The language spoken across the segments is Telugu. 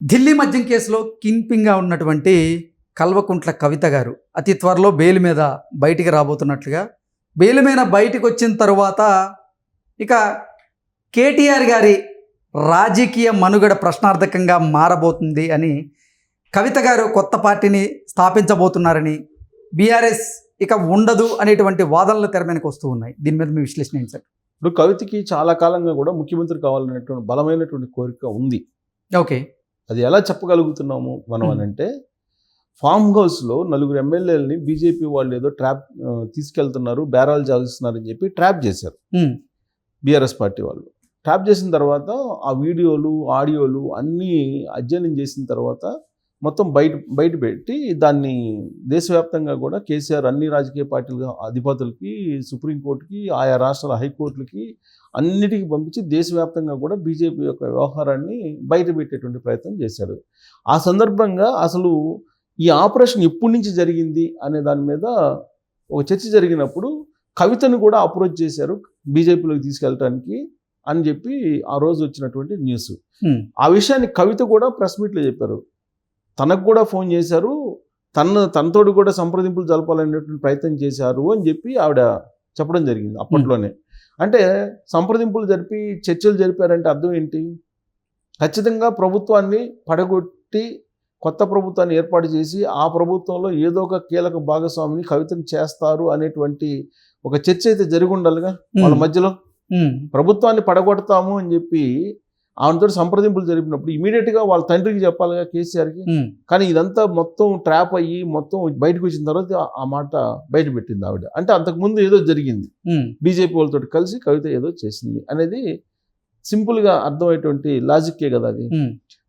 ఢిల్లీ మద్యం కేసులో కిన్పింగ్గా ఉన్నటువంటి కల్వకుంట్ల కవిత గారు అతి త్వరలో బెయిల్ మీద బయటికి రాబోతున్నట్లుగా బెయిల్ మీద బయటికి వచ్చిన తరువాత ఇక కేటీఆర్ గారి రాజకీయ మనుగడ ప్రశ్నార్థకంగా మారబోతుంది అని కవిత గారు కొత్త పార్టీని స్థాపించబోతున్నారని బీఆర్ఎస్ ఇక ఉండదు అనేటువంటి వాదనలు తెర మీదకి వస్తూ ఉన్నాయి. దీని మీద మీ విశ్లేషణ ఏంటి సార్? ఇప్పుడు కవితకి చాలా కాలంగా కూడా ముఖ్యమంత్రి కావాలనేటువంటి బలమైనటువంటి కోరిక ఉంది. ఓకే. అది ఎలా చెప్పగలుగుతున్నాము మనం. అని అంటే ఫామ్ హౌస్లో నలుగురు ఎమ్మెల్యేలని బీజేపీ వాళ్ళు ఏదో ట్రాప్ తీసుకెళ్తున్నారు బేరాలు జాగిస్తున్నారని చెప్పి ట్రాప్ చేశారు. బీఆర్ఎస్ పార్టీ వాళ్ళు. ట్రాప్ చేసిన తర్వాత ఆ వీడియోలు ఆడియోలు అన్నీ అధ్యయనం చేసిన తర్వాత మొత్తం బయట బయట పెట్టి దాన్ని దేశవ్యాప్తంగా కూడా కేసీఆర్ అన్ని రాజకీయ పార్టీల అధిపతులకి సుప్రీంకోర్టుకి ఆయా రాష్ట్రాల హైకోర్టులకి అన్నిటికీ పంపించి దేశవ్యాప్తంగా కూడా బీజేపీ యొక్క వ్యవహారాన్ని బయట పెట్టేటువంటి ప్రయత్నం చేశాడు. ఆ సందర్భంగా అసలు ఈ ఆపరేషన్ ఎప్పటి నుంచి జరిగింది అనే దాని మీద ఒక చర్చ జరిగినప్పుడు కవితను కూడా అప్రోచ్ చేశారు బీజేపీలోకి తీసుకెళ్ళటానికి అని చెప్పి ఆ రోజు వచ్చినటువంటి న్యూస్. ఆ విషయాన్ని కవిత కూడా ప్రెస్ మీట్లో చెప్పారు. తనకు కూడా ఫోన్ చేశారు. తన తనతోటి కూడా సంప్రదింపులు జరపాలనేటువంటి ప్రయత్నం చేశారు అని చెప్పి ఆవిడ చెప్పడం జరిగింది అప్పట్లోనే. అంటే సంప్రదింపులు జరిపి చర్చలు జరిపారంటే అర్థం ఏంటి? ఖచ్చితంగా ప్రభుత్వాన్ని పడగొట్టి కొత్త ప్రభుత్వాన్ని ఏర్పాటు చేసి ఆ ప్రభుత్వంలో ఏదో ఒక కీలక భాగస్వామిని కవితను చేస్తారు అనేటువంటి ఒక చర్చ అయితే జరిగి ఉండాలిగా వాళ్ళ మధ్యలో. ప్రభుత్వాన్ని పడగొడతాము అని చెప్పి ఆమెతో సంప్రదింపులు జరిపినప్పుడు ఇమీడియట్గా వాళ్ళ తండ్రికి చెప్పాలిగా కేసీఆర్కి. కానీ ఇదంతా మొత్తం ట్రాప్ అయ్యి మొత్తం బయటకు వచ్చిన తర్వాత ఆ- మాట బయట పెట్టింది ఆవిడ. అంటే అంతకుముందు ఏదో జరిగింది. బీజేపీ వాళ్ళతో కలిసి కవిత ఏదో చేసింది అనేది సింపుల్గా అర్థమయ్యేటువంటి లాజిక్కే కదా అది.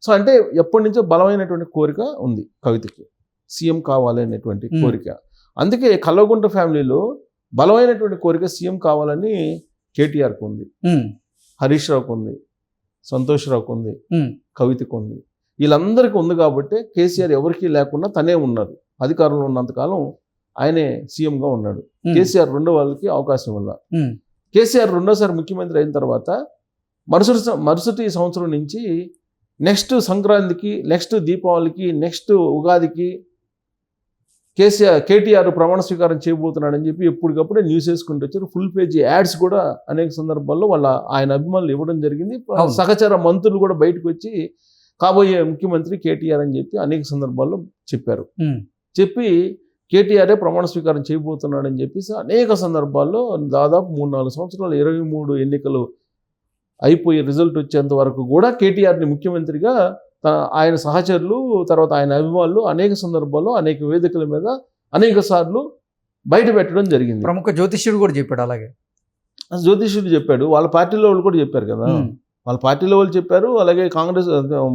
సో అంటే ఎప్పటి నుంచో బలమైనటువంటి కోరిక ఉంది కవితకి. సీఎం కావాలి అనేటువంటి. కోరిక. అందుకే కల్వకుంట ఫ్యామిలీలో బలమైనటువంటి కోరిక సీఎం కావాలని కేటీఆర్కి ఉంది. హరీష్ రావుకు ఉంది. సంతోష్ రావుకు ఉంది కవితకు ఉంది వీళ్ళందరికీ ఉంది కాబట్టి కేసీఆర్ ఎవరికీ లేకుండా తనే ఉన్నారు. అధికారంలో ఉన్నంతకాలం ఆయనే సీఎంగా ఉన్నాడు. కేసీఆర్ రెండో వాళ్ళకి అవకాశం వల్ల కేసీఆర్ రెండోసారి ముఖ్యమంత్రి అయిన తర్వాత మరుసటి మరుసటి సంవత్సరం నుంచి నెక్స్ట్ సంక్రాంతికి నెక్స్ట్ దీపావళికి నెక్స్ట్ ఉగాదికి కేసీఆర్ కేటీఆర్ ప్రమాణ స్వీకారం చేయబోతున్నాడని చెప్పి ఎప్పటికప్పుడే న్యూస్ వేసుకుంటూ వచ్చారు. ఫుల్ పేజీ యాడ్స్ కూడా అనేక సందర్భాల్లో వాళ్ళ ఆయన అభిమానులు ఇవ్వడం జరిగింది. సహచర మంత్రులు కూడా బయటకు వచ్చి కాబోయే ముఖ్యమంత్రి కేటీఆర్ అని చెప్పి అనేక సందర్భాల్లో చెప్పారు. చెప్పి కేటీఆరే ప్రమాణ స్వీకారం చేయబోతున్నాడని చెప్పేసి అనేక సందర్భాల్లో దాదాపు మూడు నాలుగు సంవత్సరాలు ఇరవై మూడు ఎన్నికలు అయిపోయి రిజల్ట్ వచ్చేంత వరకు కూడా కేటీఆర్ని ముఖ్యమంత్రిగా ఆయన సహచరులు తర్వాత ఆయన అభిమానులు అనేక సందర్భాల్లో అనేక వేదికల మీద అనేక సార్లు బయట పెట్టడం జరిగింది. ప్రముఖ జ్యోతిష్యుడు కూడా చెప్పాడు అలాగే. జ్యోతిష్యుడు చెప్పాడు. వాళ్ళ పార్టీలో వాళ్ళు కూడా చెప్పారు కదా. వాళ్ళ పార్టీలో వాళ్ళు చెప్పారు అలాగే కాంగ్రెస్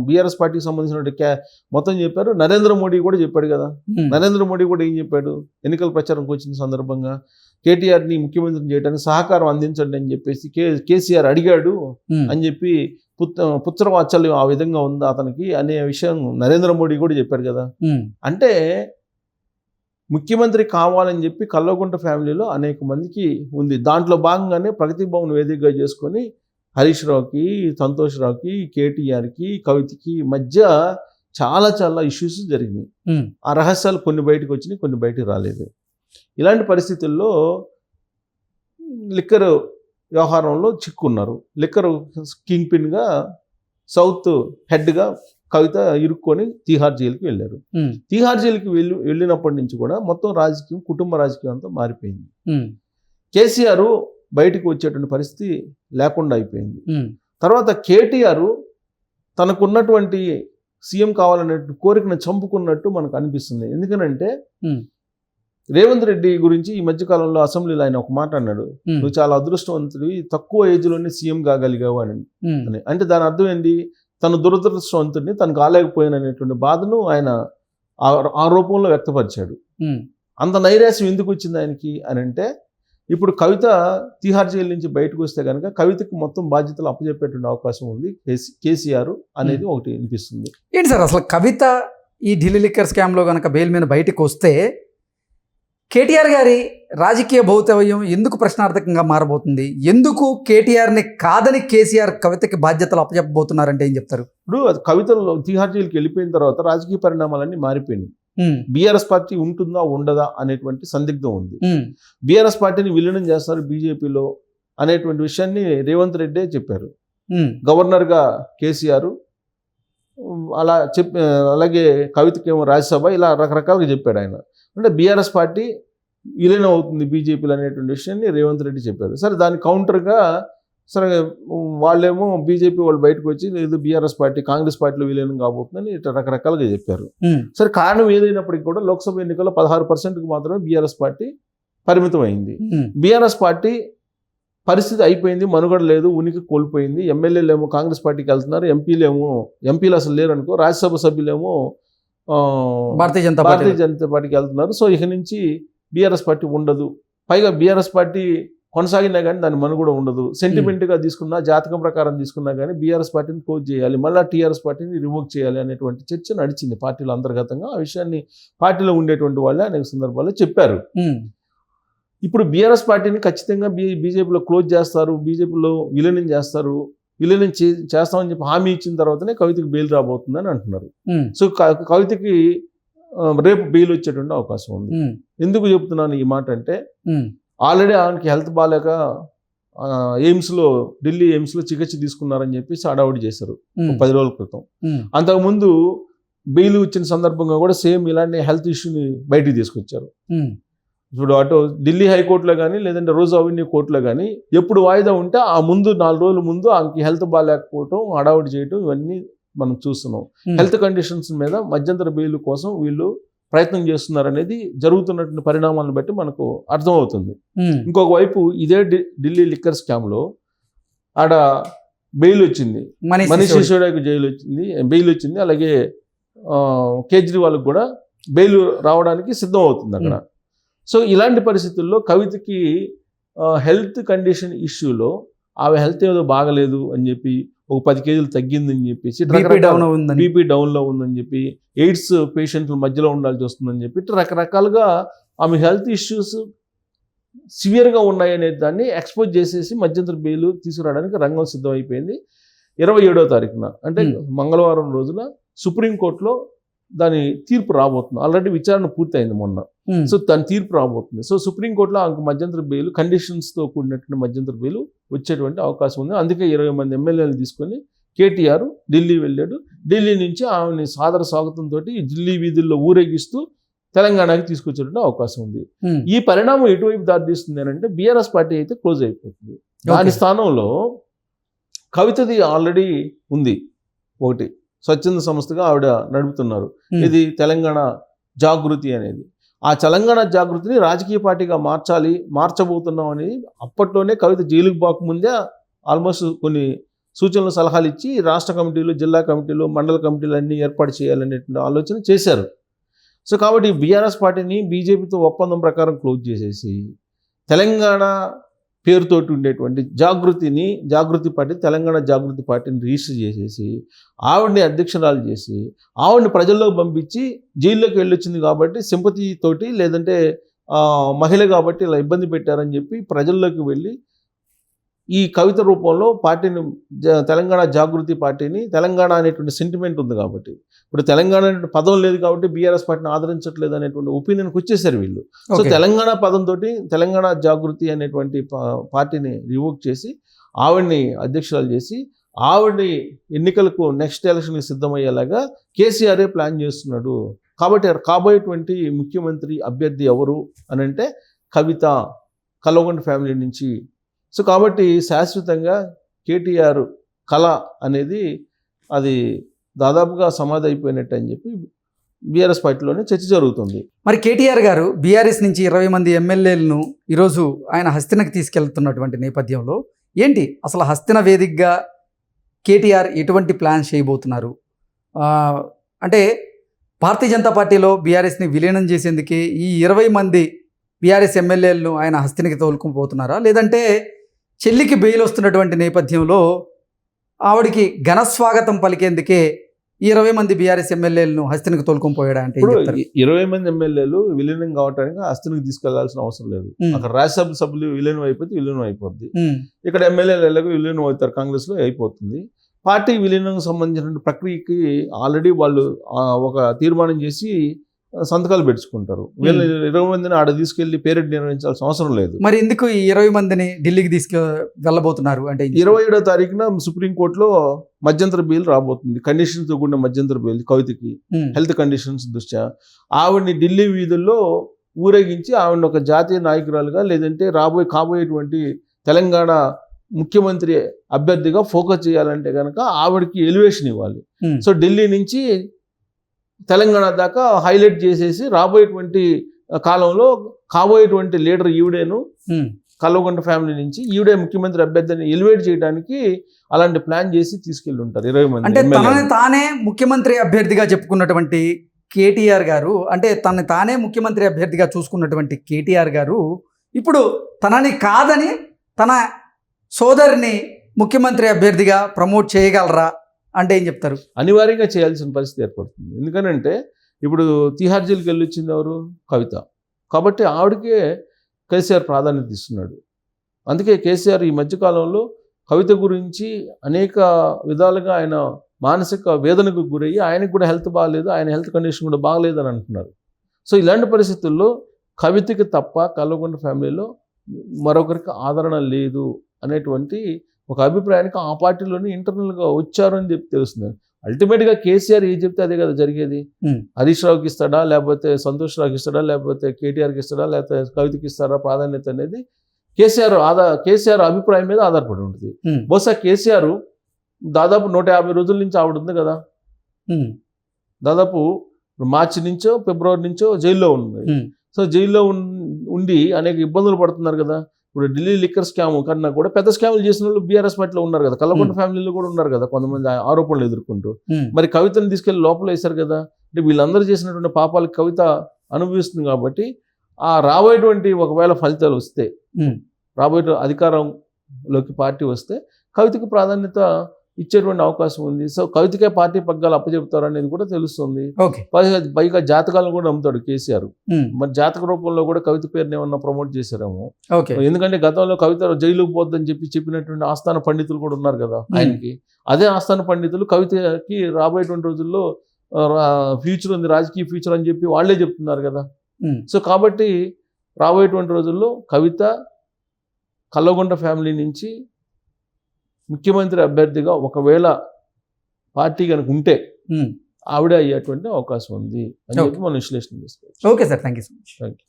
బీఆర్ఎస్ పార్టీకి సంబంధించిన మొత్తం చెప్పారు. నరేంద్ర మోడీ కూడా చెప్పాడు కదా. నరేంద్ర మోడీ కూడా ఏం చెప్పాడు? ఎన్నికల ప్రచారంకి వచ్చిన సందర్భంగా కేటీఆర్ని ముఖ్యమంత్రిని చేయడానికి సహకారం అందించండి అని చెప్పేసి కే కేసీఆర్ అడిగాడు అని చెప్పి పుత్ర పుత్రవాత్సల్యం ఆ విధంగా ఉందా అతనికి అనే విషయం నరేంద్ర మోడీ కూడా చెప్పాడు కదా. అంటే ముఖ్యమంత్రి కావాలని చెప్పి కల్వకుంట ఫ్యామిలీలో అనేక మందికి ఉంది. దాంట్లో భాగంగానే ప్రగతి భవన్ వేదికగా చేసుకొని హరీష్ రావుకి సంతోష్ రావుకి కేటీఆర్కి కవితకి మధ్య చాలా చాలా ఇష్యూస్ జరిగినాయి. ఆ రహస్యాలు కొన్ని బయటకు వచ్చినాయి కొన్ని బయటకు రాలేదు. ఇలాంటి పరిస్థితుల్లో లిక్కర్ వ్యవహారంలో చిక్కున్నారు. లిక్కర్ కింగ్ పిన్గా సౌత్ హెడ్గా కవిత ఇరుక్కొని తీహార్ జైలుకి వెళ్ళారు. తీహార్ జైలుకి వెళ్ళి వెళ్ళినప్పటి నుంచి కూడా మొత్తం రాజకీయం కుటుంబ రాజకీయం అంతా మారిపోయింది. కేసీఆర్ బయటకు వచ్చేటువంటి పరిస్థితి లేకుండా అయిపోయింది. తర్వాత కేటీఆర్ తనకున్నటువంటి సీఎం కావాలనే కోరికను చంపుకున్నట్టు మనకు అనిపిస్తుంది. ఎందుకనంటే. రేవంత్ రెడ్డి గురించి ఈ మధ్యకాలంలో అసెంబ్లీలో ఆయన ఒక మాట అన్నాడు. నువ్వు చాలా అదృష్టవంతుడివి తక్కువ ఏజ్లోనే సీఎం కాగలిగావు అని. అని. అంటే దాని అర్థం ఏంటి? తను దురదృష్టవంతుడిని తను కాలేకపోయాననేటువంటి బాధను ఆయన ఆ- ఆ రూపంలో వ్యక్తపరిచాడు. అంత నైరాశ్యం ఎందుకు వచ్చింది ఆయనకి? అని అంటే ఇప్పుడు కవిత తిహార్ జైలు నుంచి బయటకు వస్తే కనుక కవితకు మొత్తం బాధ్యతలు అప్పచెప్పేటువంటి అవకాశం ఉంది. కేసీ కేసీఆర్ అనేది ఒకటి అనిపిస్తుంది ఏంటి సార్ అసలు కవిత ఈ ఢిల్లీ లిక్కర్ స్కామ్లో కనుక బెయిల్ మీద బయటకు వస్తే కేటీఆర్ గారి రాజకీయ భౌతవ్యం ఎందుకు ప్రశ్నార్థకంగా మారబోతుంది? ఎందుకు కేటీఆర్ని కాదని కేసీఆర్ కవితకి బాధ్యతలు అప్పచెప్పబోతున్నారంటే ఏం చెప్తారు? ఇప్పుడు అది కవితల్లో తిహార్ జైలుకి వెళ్ళిపోయిన తర్వాత రాజకీయ పరిణామాలన్నీ మారిపోయినాయి. బీఆర్ఎస్ పార్టీ ఉంటుందా ఉండదా అనేటువంటి సందిగ్ధం ఉంది. బీఆర్ఎస్ పార్టీని విలీనం చేస్తారు బీజేపీలో అనేటువంటి విషయాన్ని రేవంత్ రెడ్డే చెప్పారు. గవర్నర్గా కేసీఆర్ అలా చెప్ అలాగే కవితకేమో రాజ్యసభ ఇలా రకరకాలుగా చెప్పాడు ఆయన. అంటే బీఆర్ఎస్ పార్టీ విలీనం అవుతుంది బీజేపీలో అనేటువంటి విషయాన్ని రేవంత్ రెడ్డి చెప్పారు. సరే దాని కౌంటర్గా సరే వాళ్ళేమో బీజేపీ వాళ్ళు బయటకు వచ్చి లేదు బీఆర్ఎస్ పార్టీ కాంగ్రెస్ పార్టీలో విలీనం కాబోతుందని ఇట్లా రకరకాలుగా చెప్పారు. సరే కారణం ఏదైనప్పటికీ కూడా లోక్సభ ఎన్నికల్లో పదహారు పర్సెంట్కి మాత్రమే బీఆర్ఎస్ పార్టీ పరిమితం అయింది బీఆర్ఎస్ పార్టీ పరిస్థితి అయిపోయింది మనుగడ లేదు ఉనికి కోల్పోయింది. ఎమ్మెల్యేలు ఏమో కాంగ్రెస్ పార్టీకి వెళ్తున్నారు ఎంపీలు ఏమో ఎంపీలు అసలు లేరు అనుకో రాజ్యసభ సభ్యులేమో భారతీయ జనతా భారతీయ జనతా పార్టీకి వెళ్తున్నారు. సో ఇక నుంచి బీఆర్ఎస్ పార్టీ ఉండదు. పైగా బీఆర్ఎస్ పార్టీ కొనసాగినా కానీ దాని మనుగడ ఉండదు. సెంటిమెంట్గా తీసుకున్నా జాతకం ప్రకారం తీసుకున్నా కానీ బీఆర్ఎస్ పార్టీని క్లోజ్ చేయాలి. మళ్ళీ టీఆర్ఎస్ పార్టీని రివోక్ చేయాలి అనేటువంటి చర్చ నడిచింది పార్టీలో అంతర్గతంగా. ఆ విషయాన్ని పార్టీలో ఉండేటువంటి వాళ్ళే అనేక సందర్భాల్లో చెప్పారు. ఇప్పుడు బీఆర్ఎస్ పార్టీని ఖచ్చితంగా బీ బీజేపీలో క్లోజ్ చేస్తారు. బీజేపీలో విలీనం చేస్తారు. విలీనం చే చేస్తామని చెప్పి హామీ ఇచ్చిన తర్వాతనే కవితకి బెయిల్ రాబోతుందని అంటున్నారు. సో కవితకి రేపు బెయిల్ వచ్చేటువంటి అవకాశం ఉంది. ఎందుకు చెప్తున్నాను ఈ మాట అంటే ఆల్రెడీ ఆమెకి హెల్త్ బాగాలేక ఎయిమ్స్లో ఢిల్లీ ఎయిమ్స్లో చికిత్స తీసుకున్నారని చెప్పేసి హడావుడి చేశారు. పది రోజుల క్రితం. అంతకుముందు బెయిల్ ఇచ్చిన సందర్భంగా కూడా సేమ్ ఇలాంటి హెల్త్ ఇష్యూని బయటికి తీసుకొచ్చారు. ఇప్పుడు అటు ఢిల్లీ హైకోర్టులో కానీ లేదంటే రోజు అవెన్యూ కోర్టులో కానీ ఎప్పుడు వాయిదా ఉంటే ఆ ముందు నాలుగు రోజుల ముందు ఆమెకి హెల్త్ బాగాలేకపోవటం హడావుడి చేయటం ఇవన్నీ మనం చూస్తున్నాం. హెల్త్ కండిషన్స్ మీద మధ్యంతర బెయిల్ కోసం వీళ్ళు ప్రయత్నం చేస్తున్నారు అనేది జరుగుతున్నటువంటి పరిణామాలను బట్టి మనకు అర్థమవుతుంది. ఇంకొక వైపు ఇదే ఢిల్లీ లిక్కర్ స్కామ్లో ఆడ బెయిల్ వచ్చింది. మనీష్ మనీష్ సిసోడియా. సిసోడియాకి జైలు వచ్చింది బెయిల్ వచ్చింది అలాగే కేజ్రీవాల్కి కూడా బెయిల్ రావడానికి సిద్ధం అవుతుంది అక్కడ సో ఇలాంటి పరిస్థితుల్లో కవితకి హెల్త్ కండిషన్ ఇష్యూలో ఆమె హెల్త్ ఏదో బాగలేదు అని చెప్పి ఒక పది కేజీలు తగ్గిందని చెప్పేసి బీపీ డౌన్లో ఉందని చెప్పి ఎయిడ్స్ పేషెంట్ల మధ్యలో ఉండాల్సి వస్తుందని చెప్పి రకరకాలుగా ఆమె హెల్త్ ఇష్యూస్ సివియర్గా ఉన్నాయనే దాన్ని ఎక్స్పోజ్ చేసేసి మధ్యంతర బెయిల్ తీసుకురావడానికి రంగం సిద్ధమైపోయింది. ఇరవై ఏడో తారీఖున అంటే. మంగళవారం రోజున సుప్రీంకోర్టులో దాని తీర్పు రాబోతుంది. ఆల్రెడీ విచారణ పూర్తయింది మొన్న. సో దాని తీర్పు రాబోతుంది. సో సుప్రీంకోర్టులో ఆమెకు మధ్యంతర బెయిల్ కండిషన్స్తో కూడినటువంటి మధ్యంతర బెయిల్ వచ్చేటువంటి అవకాశం ఉంది. అందుకే ఇరవై మంది ఎమ్మెల్యేలు తీసుకొని కేటీఆర్ ఢిల్లీ వెళ్ళాడు. ఢిల్లీ నుంచి ఆమెని సాదర స్వాగతంతో ఢిల్లీ వీధుల్లో ఊరేగిస్తూ తెలంగాణకి తీసుకొచ్చేటువంటి అవకాశం ఉంది. ఉమ్, ఈ పరిణామం ఎటువైపు దారితీస్తుంది అని అంటే బీఆర్ఎస్ పార్టీ అయితే క్లోజ్ అయిపోతుంది. దాని. స్థానంలో కవితది ఆల్రెడీ ఉంది. ఒకటి స్వచ్ఛంద సంస్థగా ఆవిడ నడుపుతున్నారు. ఉమ్, ఇది తెలంగాణ జాగృతి అనేది. ఆ తెలంగాణ జాగృతిని రాజకీయ పార్టీగా మార్చాలి మార్చబోతున్నాం అని అప్పట్లోనే కవిత జైలుకు పోకముందే ఆల్మోస్ట్ కొన్ని సూచనలు సలహాలు ఇచ్చి రాష్ట్ర కమిటీలు జిల్లా కమిటీలు మండల కమిటీలు అన్నీ ఏర్పాటు చేయాలనేటువంటి ఆలోచన చేశారు. సో కాబట్టి బీఆర్ఎస్ పార్టీని బీజేపీతో ఒప్పందం ప్రకారం క్లోజ్ చేసేసి తెలంగాణ పేరుతోటి ఉండేటువంటి జాగృతిని జాగృతి పార్టీ తెలంగాణ జాగృతి పార్టీని రిజిస్టర్ చేసేసి ఆవిడని అధ్యక్షురాలు చేసి ఆవిడని ప్రజల్లోకి పంపించి జైల్లోకి వెళ్ళొచ్చింది కాబట్టి సింపతితోటి లేదంటే మహిళ కాబట్టి ఇలా ఇబ్బంది పెట్టారని చెప్పి ప్రజల్లోకి వెళ్ళి ఈ కవిత రూపంలో పార్టీని జ- తెలంగాణ జాగృతి పార్టీని తెలంగాణ అనేటువంటి సెంటిమెంట్ ఉంది కాబట్టి. ఇప్పుడు తెలంగాణ అనే పదం లేదు కాబట్టి బీఆర్ఎస్ పార్టీని ఆదరించట్లేదు అనేటువంటి ఒపీనియన్కి వచ్చేసారు వీళ్ళు. సో. తెలంగాణ పదంతో తెలంగాణ జాగృతి అనేటువంటి పార్టీని రివోక్ చేసి ఆవిడ్ని అధ్యక్షురాలు చేసి ఆవిడ్ని ఎన్నికలకు నెక్స్ట్ ఎలక్షన్కి సిద్ధమయ్యేలాగా కేసీఆరే ప్లాన్ చేస్తున్నాడు. కాబట్టి కాబోయేటువంటి ముఖ్యమంత్రి అభ్యర్థి ఎవరు అని అంటే కవిత కల్వకుంట ఫ్యామిలీ నుంచి సో కాబట్టి శాశ్వతంగా కేటీఆర్ కళ అనేది అది దాదాపుగా సమాధి అయిపోయినట్టు అని చెప్పి బీఆర్ఎస్ పార్టీలోనే చర్చ జరుగుతుంది. మరి కేటీఆర్ గారు బీఆర్ఎస్ నుంచి ఇరవై మంది ఎమ్మెల్యేలను ఈరోజు ఆయన హస్తినకి తీసుకెళ్తున్నటువంటి నేపథ్యంలో ఏంటి అసలు హస్తిన వేదికగా కేటీఆర్ ఎటువంటి ప్లాన్ చేయబోతున్నారు? అంటే భారతీయ జనతా పార్టీలో బీఆర్ఎస్ని విలీనం చేసేందుకే ఈ ఇరవై మంది బీఆర్ఎస్ ఎమ్మెల్యేలను ఆయన హస్తినికి తోలుకుపోతున్నారా? లేదంటే చెల్లికి బెయిల్ వస్తున్నటువంటి నేపథ్యంలో ఆవిడికి ఘనస్వాగతం పలికేందుకే ఇరవై మంది బీఆర్ఎస్ ఎమ్మెల్యేలను హస్తినికి తోలుకొని పోయాడా అంటే ఇరవై మంది ఎమ్మెల్యేలు విలీనం కావడానికి అస్తునికి తీసుకెళ్ళాల్సిన అవసరం లేదు. అక్కడ రాజ్యసభ సభ్యులు విలీనం అయిపోతే విలీనం అయిపోద్ది. ఇక్కడ ఎమ్మెల్యేలు ఎలాగో విలీనం అవుతారు కాంగ్రెస్లో అయిపోతుంది. పార్టీ విలీనం సంబంధించిన ప్రక్రియకి ఆల్రెడీ వాళ్ళు ఒక తీర్మానం చేసి సంతకాలు పెట్టుకుంటారు. వీళ్ళు ఇరవై మందిని ఆడ తీసుకెళ్ళి పేరెడ్ నిర్వహించాల్సిన అవసరం లేదు. మరి ఎందుకు ఈ ఇరవై మందిని ఢిల్లీకి తీసుకు వెళ్ళబోతున్నారు అంటే? ఇరవై ఏడో తారీఖున సుప్రీంకోర్టులో మధ్యంతర బెయిల్ రాబోతుంది. కండిషన్స్తో కూడిన మధ్యంతర బెయిల్ కవితకి హెల్త్ కండిషన్స్ దృష్ట్యా. ఆవిడ్ని ఢిల్లీ వీధుల్లో ఊరేగించి ఆవిడ ఒక జాతీయ నాయకురాలుగా లేదంటే రాబోయే కాబోయేటువంటి తెలంగాణ ముఖ్యమంత్రి అభ్యర్థిగా ఫోకస్ చేయాలంటే కనుక ఆవిడకి ఎలివేషన్ ఇవ్వాలి. సో ఢిల్లీ నుంచి తెలంగాణ దాకా హైలైట్ చేసేసి రాబోయేటువంటి కాలంలో కాబోయేటువంటి లీడర్ ఈవిడేను కల్వకుంట ఫ్యామిలీ నుంచి ఈవిడే ముఖ్యమంత్రి అభ్యర్థిని ఎలివేట్ చేయడానికి అలాంటి ప్లాన్ చేసి తీసుకెళ్ళి ఉంటారు ఇరవై మంది అంటే. తనని తానే ముఖ్యమంత్రి అభ్యర్థిగా చెప్పుకున్నటువంటి కేటీఆర్ గారు అంటే తనని తానే ముఖ్యమంత్రి అభ్యర్థిగా చూసుకున్నటువంటి కేటీఆర్ గారు ఇప్పుడు తనని కాదని తన సోదరిని ముఖ్యమంత్రి అభ్యర్థిగా ప్రమోట్ చేయగలరా అంటే ఏం చెప్తారు? అనివార్యంగా చేయాల్సిన పరిస్థితి ఏర్పడుతుంది. ఎందుకనంటే ఇప్పుడు తిహార్ జైలుకి వెళ్ళి వచ్చింది ఎవరు? కవిత. కాబట్టి ఆవిడకే కేసీఆర్ ప్రాధాన్యత ఇస్తున్నాడు. అందుకే కేసీఆర్ ఈ మధ్యకాలంలో కవిత గురించి అనేక విధాలుగా ఆయన మానసిక వేదనకు గురయ్యి ఆయనకు కూడా హెల్త్ బాగాలేదు ఆయన హెల్త్ కండిషన్ కూడా బాగలేదని అని అంటున్నారు. సో ఇలాంటి పరిస్థితుల్లో కవితకి తప్ప కల్వకుంట ఫ్యామిలీలో మరొకరికి ఆదరణ లేదు అనేటువంటి ఒక అభిప్రాయానికి ఆ పార్టీలోనే ఇంటర్నల్గా వచ్చారు అని చెప్పి తెలుస్తుంది. అల్టిమేట్గా కేసీఆర్ ఏం చెప్తే అదే కదా జరిగేది. హరీష్ రావుకి ఇస్తాడా? లేకపోతే సంతోష్ రావుకి ఇస్తాడా? లేకపోతే కేటీఆర్కి ఇస్తాడా? లేకపోతే కవితకి ఇస్తారా? ప్రాధాన్యత అనేది కేసీఆర్ ఆధార కేసీఆర్ అభిప్రాయం మీద ఆధారపడి ఉంటుంది. బహుశా కేసీఆర్ దాదాపు నూట యాభై రోజుల నుంచి ఆవిడ ఉంది కదా. దాదాపు మార్చి నుంచో ఫిబ్రవరి నుంచో జైల్లో ఉంది. సో జైల్లో ఉండి అనేక ఇబ్బందులు పడుతున్నారు కదా. ఇప్పుడు ఢిల్లీ లిక్కర్ స్కామ్ కన్నా కూడా పెద్ద స్కామ్లు చేసిన వాళ్ళు బీఆర్ఎస్ పార్టీలో ఉన్నారు కదా. కల్లకొండ Hmm. ఫ్యామిలీలో కూడా ఉన్నారు కదా కొంతమంది ఆరోపణలు ఎదుర్కొంటూ. ఉమ్, మరి కవితను తీసుకెళ్ళి లోపల వేశారు కదా. అంటే వీళ్ళందరూ చేసినటువంటి పాపాలకు కవిత అనుభవిస్తుంది కాబట్టి ఆ రాబోయేటువంటి ఒకవేళ ఫలితాలు వస్తే ఉమ్, రాబోయే అధికారంలోకి పార్టీ వస్తే కవితకు ప్రాధాన్యత ఇచ్చేటువంటి అవకాశం ఉంది. సో కవితకే పార్టీ పగ్గాలు అప్పచెప్తారు అనేది కూడా తెలుస్తుంది. పైగా జాతకాలను కూడా నమ్ముతాడు కేసీఆర్. మరి జాతక రూపంలో కూడా కవిత పేరుని ఏమన్నా ప్రమోట్ చేశారేమో? ఎందుకంటే గతంలో కవిత జైలుకు పోద్దని చెప్పి చెప్పినటువంటి ఆస్థాన పండితులు కూడా ఉన్నారు కదా ఆయనకి. అదే ఆస్థాన పండితులు కవితకి రాబోయేటువంటి రోజుల్లో ఫ్యూచర్ ఉంది రాజకీయ ఫ్యూచర్ అని చెప్పి వాళ్ళే చెప్తున్నారు కదా. సో కాబట్టి రాబోయేటువంటి రోజుల్లో కవిత కల్లగొండ ఫ్యామిలీ నుంచి ముఖ్యమంత్రి అభ్యర్థిగా ఒకవేళ పార్టీ కనుక ఉంటే. ఆవిడే అయ్యేటువంటి అవకాశం ఉంది అని చెప్పి. మనం విశ్లేషణ చేసుకోవచ్చు okay sir thank you so much thank you